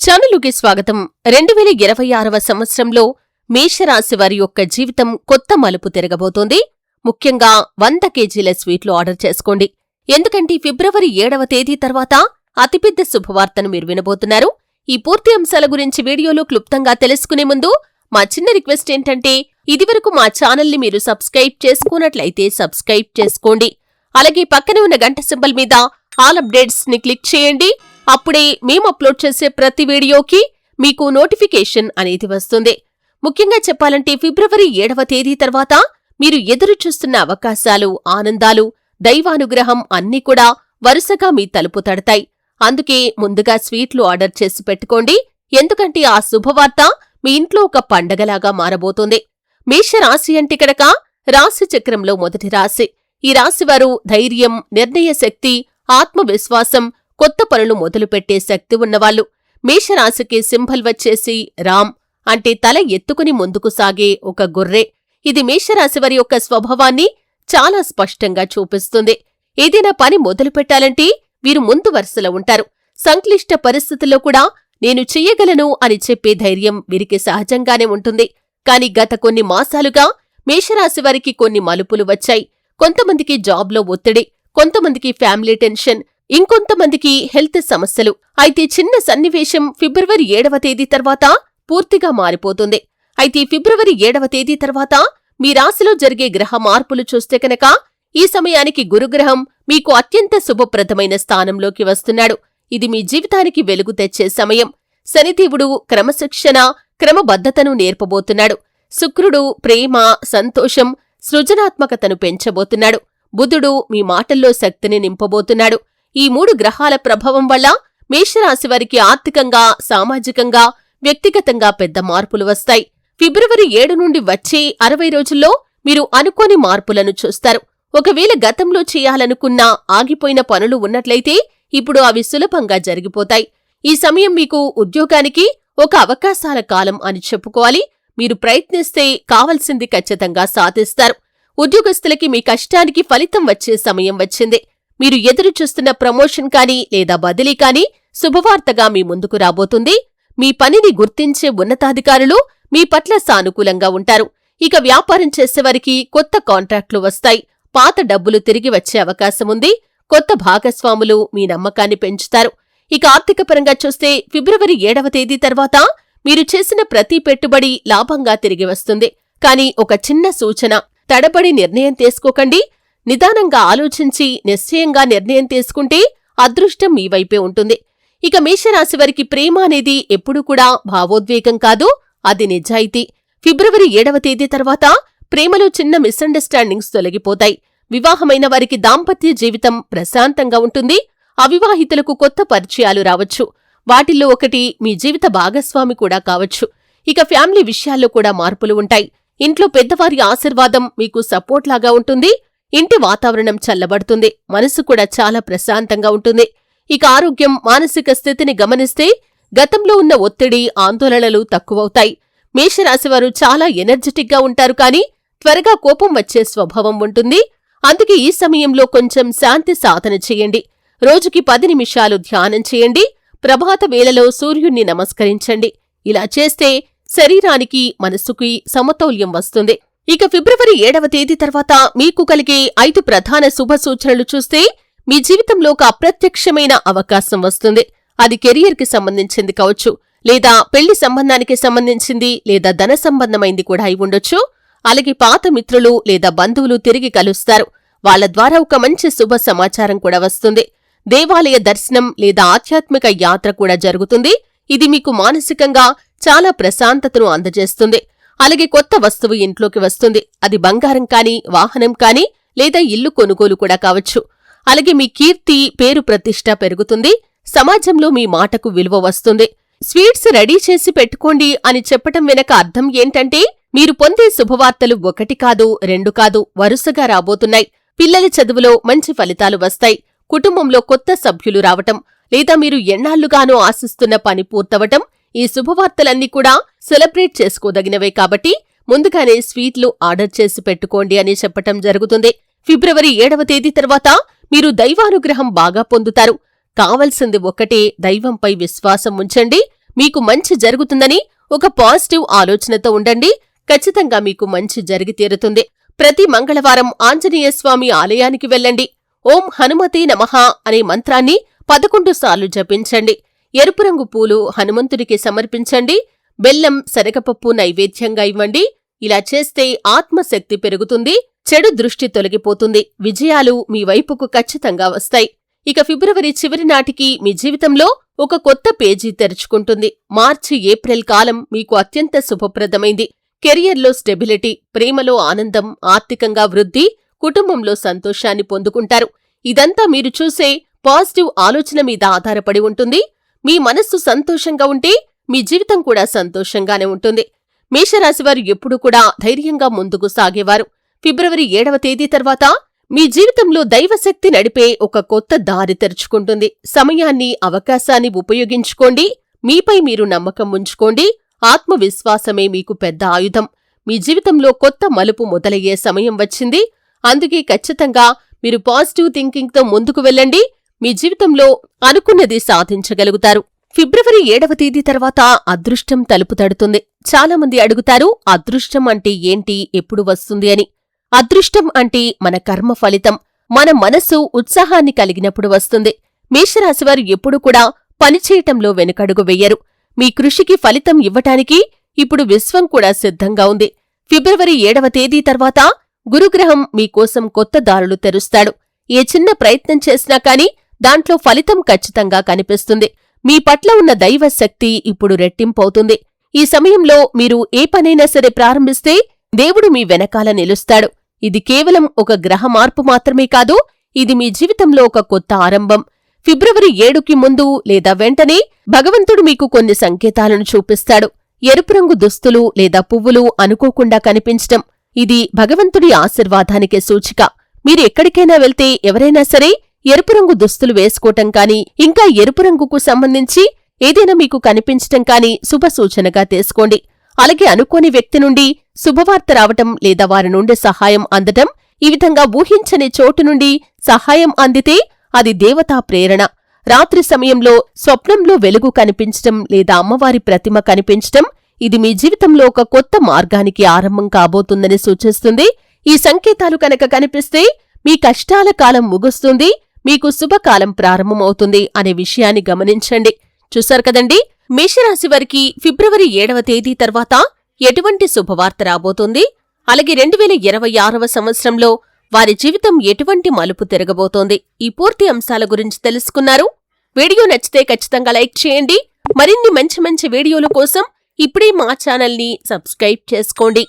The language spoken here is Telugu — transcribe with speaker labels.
Speaker 1: ఛానలుకి స్వాగతం. రెండు వేల ఇరవై ఆరవ సంవత్సరంలో మేషరాశి వారి యొక్క జీవితం కొత్త మలుపు తిరగబోతోంది. ముఖ్యంగా వంద కేజీల స్వీట్లు ఆర్డర్ చేసుకోండి. ఎందుకంటే ఫిబ్రవరి ఏడవ తేదీ తర్వాత అతిపెద్ద శుభవార్తను మీరు వినబోతున్నారు. ఈ పూర్తి అంశాల గురించి వీడియోలో క్లుప్తంగా తెలుసుకునే ముందు మా చిన్న రిక్వెస్ట్ ఏంటంటే ఇదివరకు మా ఛానల్ని మీరు సబ్స్క్రైబ్ చేసుకున్నట్లయితే సబ్స్క్రైబ్ చేసుకోండి. అలాగే పక్కనే ఉన్న గంట సింబల్ మీద ఆల్ అప్డేట్స్ని క్లిక్ చేయండి. అప్పుడే మేము అప్లోడ్ చేసే ప్రతి వీడియోకి మీకు నోటిఫికేషన్ అనేది వస్తుంది. ముఖ్యంగా చెప్పాలంటే ఫిబ్రవరి ఏడవ తేదీ తర్వాత మీరు ఎదురు చూస్తున్న అవకాశాలు ఆనందాలు దైవానుగ్రహం అన్నీ కూడా వరుసగా మీ తలుపు తడతాయి. అందుకే ముందుగా స్వీట్లు ఆర్డర్ చేసి పెట్టుకోండి. ఎందుకంటే ఆ శుభవార్త మీ ఇంట్లో ఒక పండగలాగా మారబోతోంది. మేషరాశి అంటే కనుక రాశి చక్రంలో మొదటి రాశి. ఈ రాశివారు ధైర్యం నిర్ణయ శక్తి ఆత్మవిశ్వాసం కొత్త పనులు మొదలుపెట్టే శక్తి ఉన్నవాళ్ళు మేషరాశికి సింబల్ వచ్చేసి రామ్. అంటే తల ఎత్తుకుని ముందుకు సాగే ఒక గొర్రె. ఇది మేషరాశివారి యొక్క స్వభావాన్ని చాలా స్పష్టంగా చూపిస్తుంది. ఏదైనా పని మొదలుపెట్టాలంటే వీరు ముందు వరుసలో ఉంటారు. సంక్లిష్ట పరిస్థితుల్లో కూడా నేను చెయ్యగలను అని చెప్పే ధైర్యం వీరికి సహజంగానే ఉంటుంది. కాని గత కొన్ని మాసాలుగా మేషరాశి వారికి కొన్ని మలుపులు వచ్చాయి. కొంతమందికి జాబ్లో ఒత్తిడి కొంతమందికి ఫ్యామిలీ టెన్షన్ ఇంకొంతమందికి హెల్త్ సమస్యలు. అయితే చిన్న సన్నివేశం ఫిబ్రవరి ఏడవ తేదీ తర్వాత పూర్తిగా మారిపోతుంది. అయితే ఫిబ్రవరి ఏడవ తేదీ తర్వాత మీ రాశిలో జరిగే గ్రహ మార్పులు చూస్తే కనుక ఈ సమయానికి గురుగ్రహం మీకు అత్యంత శుభప్రదమైన స్థానంలోకి వస్తున్నాడు. ఇది మీ జీవితానికి వెలుగు తెచ్చే సమయం. శనిదేవుడు క్రమశిక్షణ క్రమబద్ధతను నేర్పబోతున్నాడు. శుక్రుడు ప్రేమ సంతోషం సృజనాత్మకతను పెంచబోతున్నాడు. బుధుడు మీ మాటల్లో శక్తిని నింపబోతున్నాడు. ఈ మూడు గ్రహాల ప్రభావం వల్ల మేషరాశి వారికి ఆర్థికంగా సామాజికంగా వ్యక్తిగతంగా పెద్ద మార్పులు వస్తాయి. ఫిబ్రవరి ఏడు నుండి వచ్చే అరవై రోజుల్లో మీరు అనుకోని మార్పులను చూస్తారు. ఒకవేళ గతంలో చేయాలనుకున్న ఆగిపోయిన పనులు ఉన్నట్లయితే ఇప్పుడు అవి సులభంగా జరిగిపోతాయి. ఈ సమయం మీకు ఉద్యోగానికి ఒక అవకాశాల కాలం అని చెప్పుకోవాలి. మీరు ప్రయత్నిస్తే కావలసింది ఖచ్చితంగా సాధిస్తారు. ఉద్యోగస్తులకి మీ కష్టానికి ఫలితం వచ్చే సమయం వచ్చింది. మీరు ఎదురు చూస్తున్న ప్రమోషన్ కానీ లేదా బదిలీ కానీ శుభవార్తగా మీ ముందుకు రాబోతుంది. మీ పనిని గుర్తించే ఉన్నతాధికారులు మీ పట్ల సానుకూలంగా ఉంటారు. ఇక వ్యాపారం చేసేవారికి కొత్త కాంట్రాక్ట్లు వస్తాయి. పాత డబ్బులు తిరిగి వచ్చే అవకాశం ఉంది. కొత్త భాగస్వాములు మీ నమ్మకాన్ని పెంచుతారు. ఇక ఆర్థికపరంగా చూస్తే ఫిబ్రవరి ఏడవ తేదీ తర్వాత మీరు చేసిన ప్రతి పెట్టుబడి లాభంగా తిరిగి వస్తుంది. కానీ ఒక చిన్న సూచన తడబడి నిర్ణయం తీసుకోకండి. నిదానంగా ఆలోచించి నిశ్చయంగా నిర్ణయం తీసుకుంటే అదృష్టం మీ వైపే ఉంటుంది. ఇక మేషరాశి వారికి ప్రేమ అనేది ఎప్పుడూ కూడా భావోద్వేగం కాదు అది నిజాయితీ. ఫిబ్రవరి ఏడవ తేదీ తర్వాత ప్రేమలో చిన్న మిస్అండర్స్టాండింగ్స్ తొలగిపోతాయి. వివాహమైన వారికి దాంపత్య జీవితం ప్రశాంతంగా ఉంటుంది. అవివాహితులకు కొత్త పరిచయాలు రావచ్చు. వాటిల్లో ఒకటి మీ జీవిత భాగస్వామి కూడా కావచ్చు. ఇక ఫ్యామిలీ విషయాల్లో కూడా మార్పులు ఉంటాయి. ఇంట్లో పెద్దవారి ఆశీర్వాదం మీకు సపోర్ట్ లాగా ఉంటుంది. ఇంటి వాతావరణం చల్లబడుతుంది. మనసు కూడా చాలా ప్రశాంతంగా ఉంటుంది. ఇక ఆరోగ్యం మానసిక స్థితిని గమనిస్తే గతంలో ఉన్న ఒత్తిడి ఆందోళనలు తక్కువవుతాయి. మేషరాశివారు చాలా ఎనర్జెటిక్గా ఉంటారు కానీ త్వరగా కోపం వచ్చే స్వభావం ఉంటుంది. అందుకే ఈ సమయంలో కొంచెం శాంతి సాధన చేయండి. రోజుకి పది నిమిషాలు ధ్యానం చేయండి. ప్రభాత వేళలో సూర్యుణ్ణి నమస్కరించండి. ఇలా చేస్తే శరీరానికి మనసుకి సమతౌల్యం వస్తుంది. ఇక ఫిబ్రవరి ఏడవ తేదీ తర్వాత మీకు కలిగే ఐదు ప్రధాన శుభ సూచనలు చూస్తే మీ జీవితంలో ఒక అప్రత్యక్షమైన అవకాశం వస్తుంది. అది కెరియర్కి సంబంధించింది కావచ్చు లేదా పెళ్ళి సంబంధానికి సంబంధించింది లేదా ధన సంబంధమైంది కూడా అయి ఉండొచ్చు. అలాగే పాత మిత్రులు లేదా బంధువులు తిరిగి కలుస్తారు. వాళ్ళ ద్వారా ఒక మంచి శుభ సమాచారం కూడా వస్తుంది. దేవాలయ దర్శనం లేదా ఆధ్యాత్మిక యాత్ర కూడా జరుగుతుంది. ఇది మీకు మానసికంగా చాలా ప్రశాంతతను అందజేస్తుంది. అలాగే కొత్త వస్తువు ఇంట్లోకి వస్తుంది. అది బంగారం కానీ వాహనం కానీ లేదా ఇల్లు కొనుగోలు కూడా కావచ్చు. అలాగే మీ కీర్తి పేరు ప్రతిష్ట పెరుగుతుంది. సమాజంలో మీ మాటకు విలువ వస్తుంది. స్వీట్స్ రెడీ చేసి పెట్టుకోండి అని చెప్పటం వెనక అర్థం ఏంటంటే మీరు పొందే శుభవార్తలు ఒకటి కాదు రెండు కాదు వరుసగా రాబోతున్నాయి. పిల్లల చదువులో మంచి ఫలితాలు వస్తాయి. కుటుంబంలో కొత్త సభ్యులు రావటం లేదా మీరు ఎన్నాళ్ళుగానో ఆశిస్తున్న పని పూర్తవటం ఈ శుభవార్తలన్నీ కూడా సెలబ్రేట్ చేసుకోదగినవే కాబట్టి ముందుగానే స్వీట్లు ఆర్డర్ చేసి పెట్టుకోండి అని చెప్పటం జరుగుతుంది. ఫిబ్రవరి ఏడవ తేదీ తర్వాత మీరు దైవానుగ్రహం బాగా పొందుతారు. కావలసింది ఒక్కటే దైవంపై విశ్వాసం ఉంచండి. మీకు మంచి జరుగుతుందని ఒక పాజిటివ్ ఆలోచనతో ఉండండి. ఖచ్చితంగా మీకు మంచి జరిగి తీరుతుంది. ప్రతి మంగళవారం ఆంజనేయస్వామి ఆలయానికి వెళ్ళండి. ఓం హనుమతే నమః అనే మంత్రాన్ని పదకొండు సార్లు జపించండి. ఎరుపు రంగు పూలు హనుమంతుడికి సమర్పించండి. బెల్లం శనగపప్పు నైవేద్యంగా ఇవ్వండి. ఇలా చేస్తే ఆత్మశక్తి పెరుగుతుంది చెడు దృష్టి తొలగిపోతుంది. విజయాలు మీ వైపుకు ఖచ్చితంగా వస్తాయి. ఇక ఫిబ్రవరి చివరి నాటికి మీ జీవితంలో ఒక కొత్త పేజీ తెరుచుకుంటుంది. మార్చి ఏప్రిల్ కాలం మీకు అత్యంత శుభప్రదమైంది. కెరియర్లో స్టెబిలిటీ ప్రేమలో ఆనందం ఆర్థికంగా వృద్ధి కుటుంబంలో సంతోషాన్ని పొందుకుంటారు. ఇదంతా మీరు చూసే పాజిటివ్ ఆలోచన మీద ఆధారపడి ఉంటుంది. మీ మనస్సు సంతోషంగా ఉంటే మీ జీవితం కూడా సంతోషంగానే ఉంటుంది. మేషరాశివారు ఎప్పుడూ కూడా ధైర్యంగా ముందుకు సాగేవారు. ఫిబ్రవరి ఏడవ తేదీ తర్వాత మీ జీవితంలో దైవశక్తి నడిపే ఒక కొత్త దారి తెరుచుకుంటుంది. సమయాన్ని అవకాశాన్ని ఉపయోగించుకోండి. మీపై మీరు నమ్మకం ఉంచుకోండి. ఆత్మవిశ్వాసమే మీకు పెద్ద ఆయుధం. మీ జీవితంలో కొత్త మలుపు మొదలయ్యే సమయం వచ్చింది. అందుకే ఖచ్చితంగా మీరు పాజిటివ్ థింకింగ్తో ముందుకు వెళ్ళండి. మీ జీవితంలో అనుకున్నది సాధించగలుగుతారు. ఫిబ్రవరి ఏడవ తేదీ తర్వాత అదృష్టం తలుపు తడుతుంది. చాలామంది అడుగుతారు అదృష్టం అంటే ఏంటి ఎప్పుడు వస్తుంది అని. అదృష్టం అంటే మన కర్మ ఫలితం మన మనస్సు ఉత్సాహాన్ని కలిగినప్పుడు వస్తుంది. మేషరాశివారు ఎప్పుడూ కూడా పనిచేయటంలో వెనుకడుగు వెయ్యరు మీ కృషికి ఫలితం ఇవ్వటానికి ఇప్పుడు విశ్వం కూడా సిద్ధంగా ఉంది. ఫిబ్రవరి ఏడవ తేదీ తర్వాత గురుగ్రహం మీకోసం కొత్త దారులు తెరుస్తాడు. ఏ చిన్న ప్రయత్నం చేసినా కాని దాంట్లో ఫలితం ఖచ్చితంగా కనిపిస్తుంది. మీ పట్ల ఉన్న దైవ శక్తి ఇప్పుడు రెట్టింపవుతుంది. ఈ సమయంలో మీరు ఏ పనైనా సరే ప్రారంభిస్తే దేవుడు మీ వెనకాల నిలుస్తాడు. ఇది కేవలం ఒక గ్రహ మార్పు మాత్రమే కాదు ఇది మీ జీవితంలో ఒక కొత్త ఆరంభం. ఫిబ్రవరి ఏడుకి ముందు లేదా వెంటనే భగవంతుడు మీకు కొన్ని సంకేతాలను చూపిస్తాడు. ఎరుపు రంగు దుస్తులు లేదా పువ్వులు అనుకోకుండా కనిపించటం. ఇది భగవంతుడి ఆశీర్వాదానికి సూచిక. మీరు ఎక్కడికైనా వెళ్తే ఎవరైనా సరే ఎరుపు రంగు దుస్తులు వేసుకోవటం కాని ఇంకా ఎరుపు రంగుకు సంబంధించి ఏదైనా మీకు కనిపించటం కాని శుభసూచనగా తెలుసుకోండి తీసుకోండి. అలాగే అనుకోని వ్యక్తి నుండి శుభవార్త రావటం లేదా వారి నుండి సహాయం అందటం ఈ విధంగా ఊహించని చోటు నుండి సహాయం అందితే అది దేవతా ప్రేరణ. రాత్రి సమయంలో స్వప్నంలో వెలుగు కనిపించటం లేదా అమ్మవారి ప్రతిమ కనిపించటం ఇది మీ జీవితంలో ఒక కొత్త మార్గానికి ఆరంభం కాబోతుందని సూచిస్తుంది. ఈ సంకేతాలు కనుక కనిపిస్తే మీ కష్టాల కాలం ముగుస్తుంది. మీకు శుభకాలం ప్రారంభమవుతుంది అనే విషయాన్ని గమనించండి. చూశారు కదండి? మేషరాశి వారికి ఫిబ్రవరి ఏడవ తేదీ తర్వాత ఎటువంటి శుభవార్త రాబోతుంది? అలాగే రెండు వేల ఇరవై ఆరవ సంవత్సరంలో వారి జీవితం ఎటువంటి మలుపు తిరగబోతోంది? ఈ పూర్తి అంశాల గురించి తెలుసుకున్నారు. వీడియో నచ్చితే ఖచ్చితంగా లైక్ చేయండి. మరిన్ని మంచి మంచి వీడియోల కోసం ఇప్పుడే మా ఛానల్ని సబ్స్క్రైబ్ చేసుకోండి.